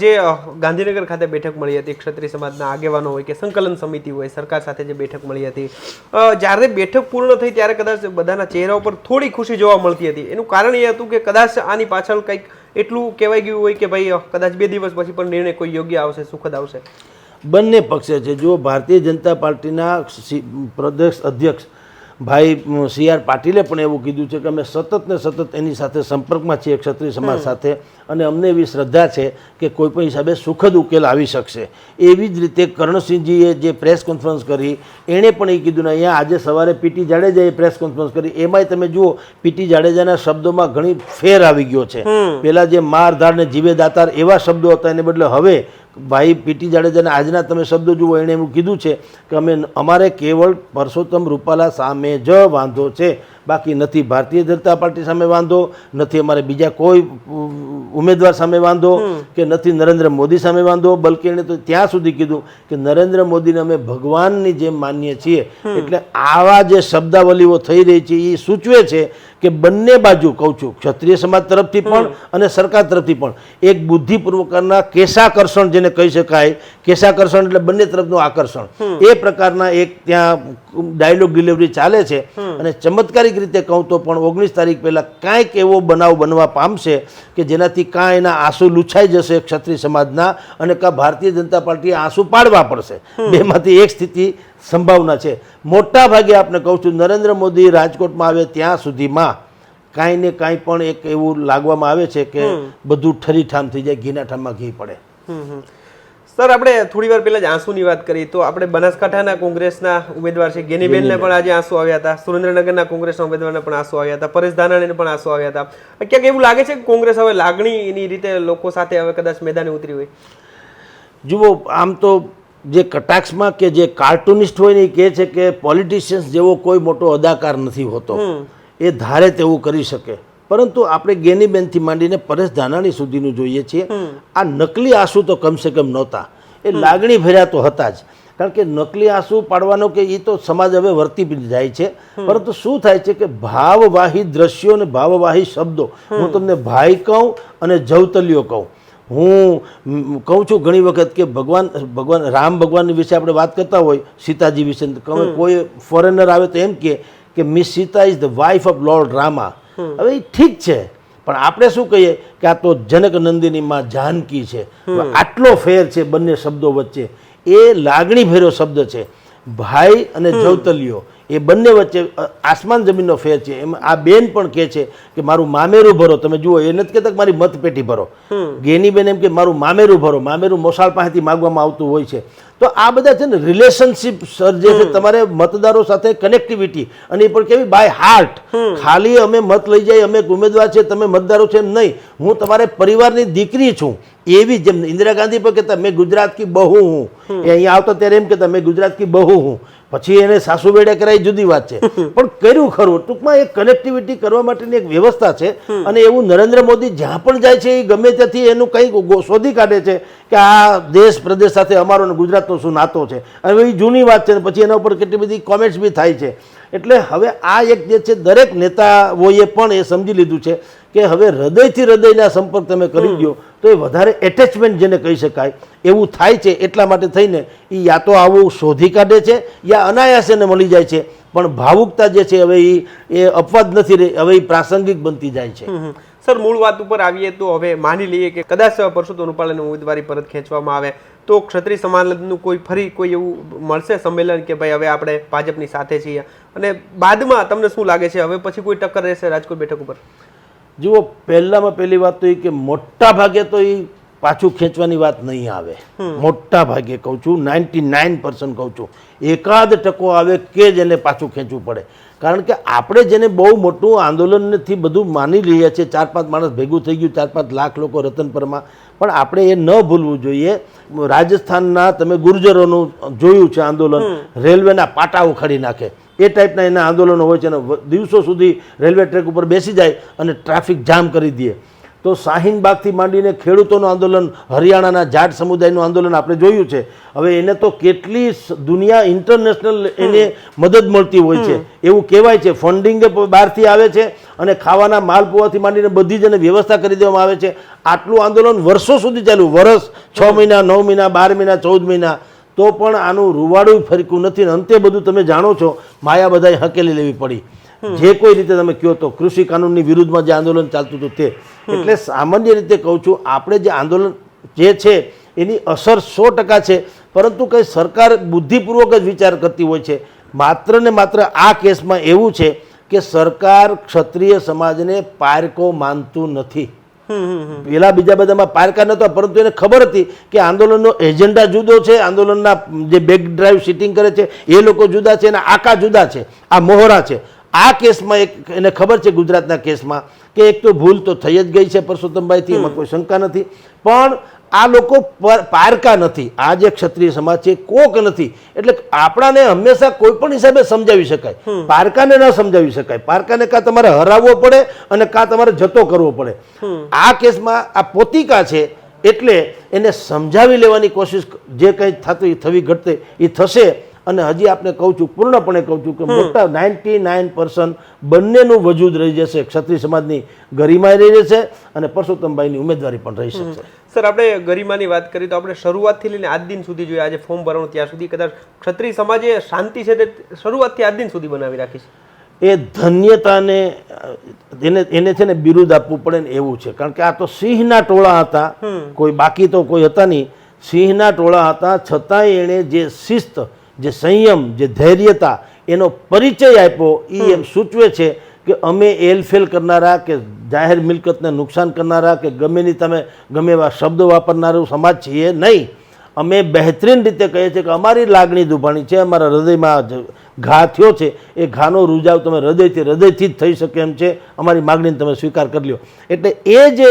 જે ગાંધીનગર ખાતે બેઠક મળી હતી, ક્ષત્રિય સમાજના આગેવાનો હોય કે સંકલન સમિતિ હોય, સરકાર સાથે જે બેઠક મળી હતી. જ્યારે બેઠક પૂર્ણ થઈ ત્યારે કદાચ બધાના ચહેરા ઉપર થોડી ખુશી જોવા મળતી હતી. એનું કારણ એ હતું કે કદાચ આની પાછળ કંઈક એટલું કહેવાય ગયું હોય કે ભાઈ કદાચ બે દિવસ પછી પણ નિર્ણય કોઈ યોગ્ય આવશે, સુખદ આવશે. બંને પક્ષે છે. જો ભારતીય જનતા પાર્ટીના પ્રદેશ અધ્યક્ષ ભાઈ સી આર પાટીલે પણ એવું કીધું છે કે અમે સતત ને સતત એની સાથે સંપર્કમાં છીએ ક્ષત્રિય સમાજ સાથે અને અમને એવી શ્રદ્ધા છે કે કોઈ પણ હિસાબે સુખદ ઉકેલ આવી શકશે. એવી જ રીતે કર્ણસિંહજીએ જે પ્રેસ કોન્ફરન્સ કરી એણે પણ એ કીધું ને અહીંયા આજે સવારે પીટી જાડેજાએ પ્રેસ કોન્ફરન્સ કરી. એમાંય તમે જુઓ પીટી જાડેજાના શબ્દોમાં ઘણી ફેર આવી ગયો છે. પહેલાં જે માર ધાર ને જીવે દાતાર એવા શબ્દો હતા એને બદલે હવે ભાઈ પીટી જાડેજાના આજના તમે શબ્દો જુઓ એણે એવું કીધું છે કે અમે અમારે કેવળ પરસોત્તમ રૂપાલા સામે જ વાંધો છે. બાકી નથી ભારતીય જનતા પાર્ટી સામે વાંધો નથી અમારે બીજા કોઈ ઉમેદવાર સામે વાંધો કે નથી નરેન્દ્ર મોદી સામે વાંધો બલકે એણે તો ત્યાં સુધી કીધું કે નરેન્દ્ર મોદીને અમે ભગવાનની જેમ માનીએ છીએ. એટલે આવા જે શબ્દાવલીઓ થઈ રહી છે એ સૂચવે છે કે બંને બાજુ કહું છું ક્ષત્રિય સમાજ તરફથી પણ અને સરકાર તરફથી પણ. એક બુદ્ધિપૂર્વકના કેશાકર્ષણ જેને કહી શકાય કેશાકર્ષણ એટલે બંને તરફનું આકર્ષણ. એ પ્રકારના એક ત્યાં ડાયલોગ ડિલિવરી ચાલે છે અને ચમત્કારિક રીતે કહું તો પણ ઓગણીસ તારીખ પહેલાં કાંઈક એવો બનાવ બનવા પામશે કે જેનાથી કાં એના આંસુ લૂછાઈ જશે ક્ષત્રિય સમાજના અને કાં ભારતીય જનતા પાર્ટીએ આંસુ પાડવા પડશે. બેમાંથી એક સ્થિતિ સંભાવના છે. મોટા ભાગે આપણે કહું છું નરેન્દ્ર મોદી રાજકોટમાં આવે ત્યાં સુધીમાં કાંઈ ને કાંઈ પણ એક એવું લાગવામાં આવે છે કે બધું ઠરીઠામ થઈ જાય ઘીના ઠામમાં ઘી પડે. સર આપણે થોડી વાર પહેલાં જ આંસુની વાત કરી. તો આપણે બનાસકાંઠાના કોંગ્રેસના ઉમેદવાર છે. ગેનીબેનને પણ આજે આંસુ આવ્યા હતા. સુરેન્દ્રનગરના કોંગ્રેસના ઉમેદવારને પણ આંસુ આવ્યા હતા. પરેશ ધાનાણીને પણ આંસુ આવ્યા હતા. ક્યાંક એવું લાગે છે કે કોંગ્રેસ હવે લાગણી એની રીતે લોકો સાથે હવે કદાચ મેદાને ઉતરી હોય? જુઓ આમ તો જે કટાક્ષમાં કે જે કાર્ટુનિસ્ટ હોય ને એ કહે છે કે પોલિટિશિયન્સ જેવો કોઈ મોટો અદાકાર નથી હોતો. એ ધારે તેવું કરી શકે. પરંતુ આપણે ગેનીબેનથી માંડીને પરેશ ધાનાણી સુધીનું જોઈએ છીએ. આ નકલી આંસુ તો કમસે કમ નહોતા. એ લાગણી ભર્યા તો હતા જ. કારણ કે નકલી આંસુ પાડવાનો કે એ તો સમાજ હવે વર્તી જાય છે. પરંતુ શું થાય છે કે ભાવવાહી દ્રશ્યો અને ભાવવાહી શબ્દો. હું તમને ભાઈ કહું અને જવતલીઓ કહું. હું કહું છું ઘણી વખત કે ભગવાન ભગવાન રામ ભગવાન વિશે આપણે વાત કરતા હોય સીતાજી વિશે કોઈ ફોરેનર આવે તો એમ કે miss Sita is the wife of lord Rama હવે એ ઠીક છે પણ આપણે શું કહીએ કે આ તો જનક નંદિની માં જાનકી છે. આટલો ફેર છે બંને શબ્દો વચ્ચે. એ લાગણી ભેર્યો શબ્દ છે. ભાઈ અને જવતલીઓ એ બંને વચ્ચે આસમાન જમીનનો ફેર છે. એમ આ બેન પણ કહે છે કે મારું મામેરું ભરો. તમે જુઓ એ નથી કહેતા મારી મતપેટી ભરો. ગેની બેન એમ કે મારું મામેરું ભરો. મામેરું મોસાળ પાસેથી માગવામાં આવતું હોય છે. તો આ બધા છે ને રિલેશનશિપ સર્જે છે તમારે મતદારો સાથે કનેક્ટિવિટી અને એ પણ કેવી? બાય હાર્ટ ખાલી અમે મત લઈ જાય અમે ઉમેદવાર છે તમે મતદારો છે એમ નહીં. હું તમારે પરિવારની દીકરી છું. એવી જેમ ઇન્દિરા ગાંધી પણ કહેતા મેં ગુજરાત કી બહુ હું. એ અહીંયા આવતા ત્યારે એમ કહેતા મેં ગુજરાત કી બહુ હું. પછી એને સાસુ બેડે કરાવી જુદી વાત છે. પણ કર્યું ખરું. ટૂંકમાં એક કનેક્ટિવિટી કરવા માટેની એક વ્યવસ્થા છે અને એવું નરેન્દ્ર મોદી જ્યાં પણ જાય છે એ ગમે ત્યાંથી એનું કંઈક શોધી કાઢે છે કે આ દેશ પ્રદેશ સાથે અમારો ગુજરાતનો શું નાતો છે. અને એ જૂની વાત છે પછી એના ઉપર કેટલી બધી કોમેન્ટ્સ બી થાય છે. એટલે હવે આ એક જે છે દરેક નેતાઓએ પણ એ સમજી લીધું છે કે હવે હૃદયથી હૃદયના સંપર્ક તમે કરી દો. તો એ વધારે એટેચમેન્ટ જેને કહી શકાય, એવું થાય છે એટલા માટે થઈને એ યા તો આવું શોધી કાઢે છે, યા અનાયાસેને મળી જાય છે. પણ ભાવુકતા જે છે હવે એ એ અપવાદ નથી રહી, હવે એ પ્રાસંગિક બનતી જાય છે. સર, મૂળ વાત ઉપર આવીએ તો હવે માની લઈએ કે કદાચ પરસોત્તમ રૂપાલાની ઉમેદવારી પરત ખેંચવામાં આવે, તો ક્ષત્રિય સમાજનું કોઈ ફરી કોઈ એવું મળશે સંમેલન કે ભાઈ હવે આપણે ભાજપની સાથે છીએ? અને બાદમાં તમને શું લાગે છે? હવે પછી કોઈ ટક્કર રહેશે રાજકોટ બેઠક ઉપર? જુઓ પહેલામાં પહેલી વાત તો એ કે મોટા ભાગે તો એ પાછું ખેંચવાની વાત નહીં આવે. મોટા ભાગે કહું છું નાઇન્ટી નાઇન પર્સન્ટ કહું છું. એકાદ ટકો આવે કે જ એને પાછું ખેંચવું પડે. કારણ કે આપણે જેને બહુ મોટું આંદોલનથી બધું માની લઈએ છીએ ચાર પાંચ માણસ ભેગું થઈ ગયું ચાર પાંચ લાખ લોકો રતનપરમાં પણ આપણે એ ન ભૂલવું જોઈએ. રાજસ્થાનના તમે ગુર્જરોનું જોયું છે આંદોલન. રેલવેના પાટા ઉખાડી નાખે. એ ટાઈપના એના આંદોલનો હોય છે અને દિવસો સુધી રેલવે ટ્રેક ઉપર બેસી જાય અને ટ્રાફિક જામ કરી દે. તો શાહીનબાગથી માંડીને ખેડૂતોનું આંદોલન હરિયાણાના જાટ સમુદાયનું આંદોલન આપણે જોયું છે. હવે એને તો કેટલી દુનિયા ઇન્ટરનેશનલ એને મદદ મળતી હોય છે. એવું કહેવાય છે. ફંડિંગ બહારથી આવે છે અને ખાવાના માલ પુવાથી માંડીને બધી જ એને વ્યવસ્થા કરી દેવામાં આવે છે. આટલું આંદોલન વર્ષો સુધી ચાલ્યું. વર્ષ છ મહિના નવ મહિના બાર મહિના ચૌદ મહિના. તો પણ આનું રૂવાડું ફરકું નથી ને અંતે બધું તમે જાણો છો માયા બધાએ હકેલી લેવી પડી. જે કોઈ રીતે તમે કહો તો કૃષિ કાનૂનની વિરુદ્ધમાં જે આંદોલન ચાલતું હતું તે. એટલે સામાન્ય રીતે કહું છું આપણે જે આંદોલન જે છે એની અસર સો ટકા છે પરંતુ કંઈ સરકાર બુદ્ધિપૂર્વક જ વિચાર કરતી હોય છે. માત્ર ને માત્ર આ કેસમાં એવું છે કે સરકાર ક્ષત્રિય સમાજને પારકો માનતું નથી. પેલા બીજા બધામાં પારકા નહોતા પરંતુ એને ખબર હતી કે આંદોલનનો એજન્ડા જુદો છે આંદોલનના જે બેક ડ્રાઈવ સિટિંગ કરે છે એ લોકો જુદા છે અને આકા જુદા છે આ મોહરા છે. આ કેસમાં એક એને ખબર છે ગુજરાતના કેસમાં કે એક તો ભૂલ તો થઈ જ ગઈ છે પરસોત્તમભાઈથી એમાં કોઈ શંકા નથી. પણ આ લોકો પર- પારકા નથી. આ જે ક્ષત્રિય સમાજ છે કોક નથી. એટલે આપણાને હંમેશા કોઈ પણ હિસાબે સમજાવી શકાય. પારકાને ન સમજાવી શકાય. પારકાને કાં તમારે હરાવવો પડે અને કાં તમારે જતો કરવો પડે. આ કેસમાં આ પોતિકા છે એટલે એને સમજાવી લેવાની કોશિશ જે કંઈ થતું થવી ઘટતે એ થશે અને હજી આપણે કહું છું પૂર્ણપણે કહું છું કે મોટા નાઇન્ટી નાઇન બંનેનું વજૂદ રહી જશે ક્ષત્રિય સમાજની ગરિમાય રહી જશે અને પરસોત્તમભાઈની ઉમેદવારી પણ રહી શકશે. સર આપણે ગરિમાની વાત કરીએ તો આપણે શરૂઆતથી લઈને આજ દિન સુધી જોઈએ આજે ફોર્મ ભરવાનું ત્યાં સુધી કદાચ ક્ષત્રિય સમાજે શાંતિ છે તે શરૂઆતથી આજ દિન સુધી બનાવી રાખી છે? એ ધન્યતાને એને એને છે ને બિરુદ આપવું પડે ને એવું છે. કારણ કે આ તો સિંહના ટોળા હતા. કોઈ બાકી તો કોઈ હતા નહીં. સિંહના ટોળા હતા છતાંય એણે જે શિસ્ત જે સંયમ જે ધૈર્યતા એનો પરિચય આપ્યો એ એમ સૂચવે છે કે અમે એલફેલ કરનારા કે જાહેર મિલકતને નુકસાન કરનારા કે ગમે ની તમે ગમે એવા શબ્દ વાપરનારું સમાજ છીએ નહીં. અમે બહેતરીન રીતે કહીએ છીએ કે અમારી લાગણી દુભાણી છે અમારા હૃદયમાં ઘા થયો છે. એ ઘાનો રૂજાવ તમે હૃદયથી હૃદયથી જ થઈ શકે એમ છે. અમારી માગણીને તમે સ્વીકાર કરી લ્યો. એટલે એ જે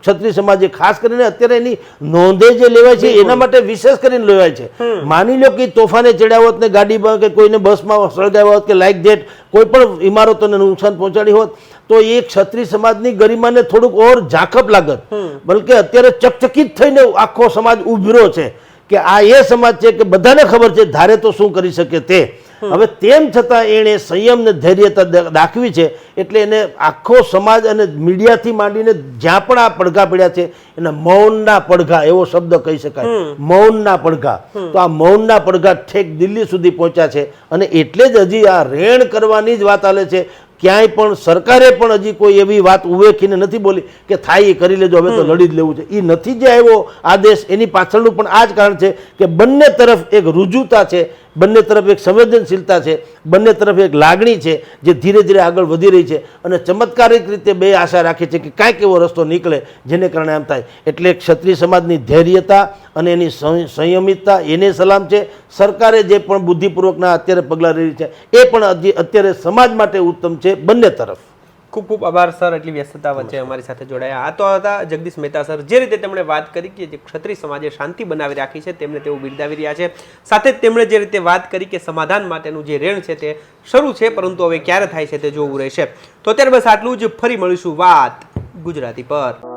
ક્ષત્રિય સમાજે ખાસ કરીને અત્યારે એની નોંધે જે લેવાય છે એના માટે વિશેષ કરીને લેવાય છે. માની લો કે તોફાને ચડ્યા હોત ને ગાડીમાં કે કોઈને બસમાં સળગાવ્યા હોત કે લાઇક ધેટ કોઈ પણ ઇમારતોને નુકસાન પહોંચાડી હોત તો એ ક્ષત્રિય સમાજની ગરિમાને થોડુંક ઓર ઝાંખપ લાગત. બલકે અત્યારે ચકચકિત થઈને આખો સમાજ ઉભરો છે કે આ એ સમાજ છે કે બધાને ખબર છે ધારે તો શું કરી શકે તે. હવે તેમ છતાં એણે સંયમ ને ધૈર્યતા દાખવી છે એટલે એને આખો સમાજ અને મીડિયાથી માંડીને જ્યાં પણ આ પડઘા પડ્યા છે એના મૌનના પડઘા એવો શબ્દ કહી શકાય. મૌનના પડઘા. તો આ મૌનના પડઘા ઠેક દિલ્હી સુધી પહોંચ્યા છે અને એટલે જ હજી આ રેણ કરવાની જ વાત આલે છે. ક્યાંય પણ સરકારે પણ હજી કોઈ એવી વાત ઉવેખીને નથી બોલી કે થાય એ કરી લેજો હવે તો લડી જ લેવું છે. એ નથી જે આવ્યો આદેશ એની પાછળનું પણ આ જ કારણ છે કે બંને તરફ એક રુજુતા છે બંને તરફ એક સંવેદનશીલતા છે, બંને તરફ એક લાગણી છે, જે ધીરે ધીરે આગળ વધી રહી છે અને ચમત્કારિક રીતે બે આશા રાખે છે કે કાંઈક એવો રસ્તો નીકળે જેને કારણે આમ થાય. એટલે ક્ષત્રિય સમાજની ધૈર્યતા અને એની સંય- સંયમિતતા, એને સલામ છે. સરકારે જે પણ બુદ્ધિપૂર્વકના અત્યારે પગલાં લીધી છે, એ પણ અત્યારે સમાજ માટે ઉત્તમ છે, બંને તરફ. ખૂબ ખૂબ આભાર સર. એટલી વ્યસ્તતા વચ્ચે અમારી સાથે જોડાયા. આ તો હતા જગદીશ મહેતા સર. જે રીતે તેમણે વાત કરી કે જે ક્ષત્રિય સમાજે શાંતિ બનાવી રાખી છે તેમને તેઓ બિરદાવી રહ્યા છે. સાથે જ તેમણે જે રીતે વાત કરી કે સમાધાન માટેનું જે રેણ છે તે શરૂ છે પરંતુ હવે ક્યારે થાય છે તે જોવું રહેશે. તો અત્યારે બસ આટલું જ. ફરી મળીશું વાત ગુજરાતી પર.